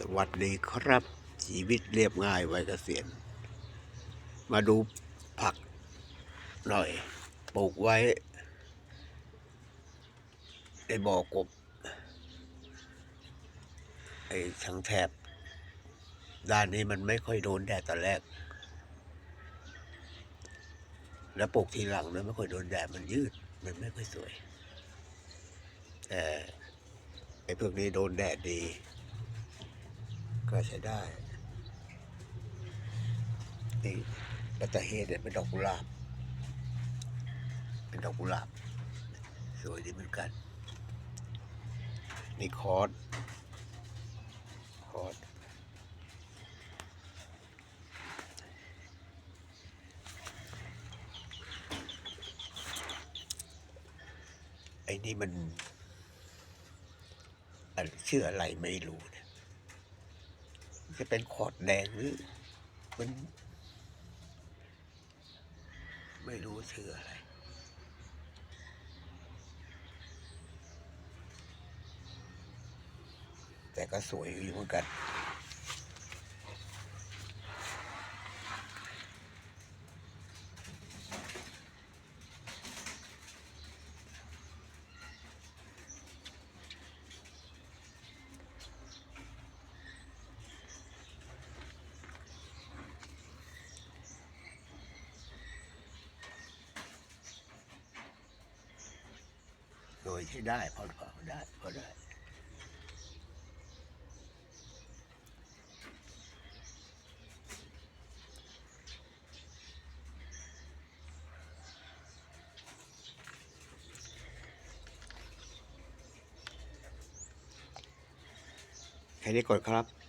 สวัสดีครับ ชีวิตเรียบง่ายไวัยเกษียณมาดูผักหน่อย ปลูกไว้ ในบ่อกบ ไอ้ทางแถบ ด้านนี้มันไม่ค่อยโดนแดดตอนแรก แล้วปลูกทีหลังเนี่ยไม่ค่อยโดนแดดมันยืด มันไม่ค่อยสวย แต่ไอ้พวกนี้โดนแดดดี ก็ใช้ได้ นี่ปัตตาเฮดเนี่ยเป็นดอกกุหลาบ เป็นดอกกุหลาบ สวยดีเหมือนกัน นี่คอร์สคอร์สไอ้นี่มันอันชื่ออะไรไม่รู้เนี่ย จะเป็นขอดแดงหรือมันไม่รู้ชื่ออะไร แต่ก็สวยอยู่เหมือนกัน โดยใช้ได้พอพอได้พอได้แค่นี้ก่อนครับ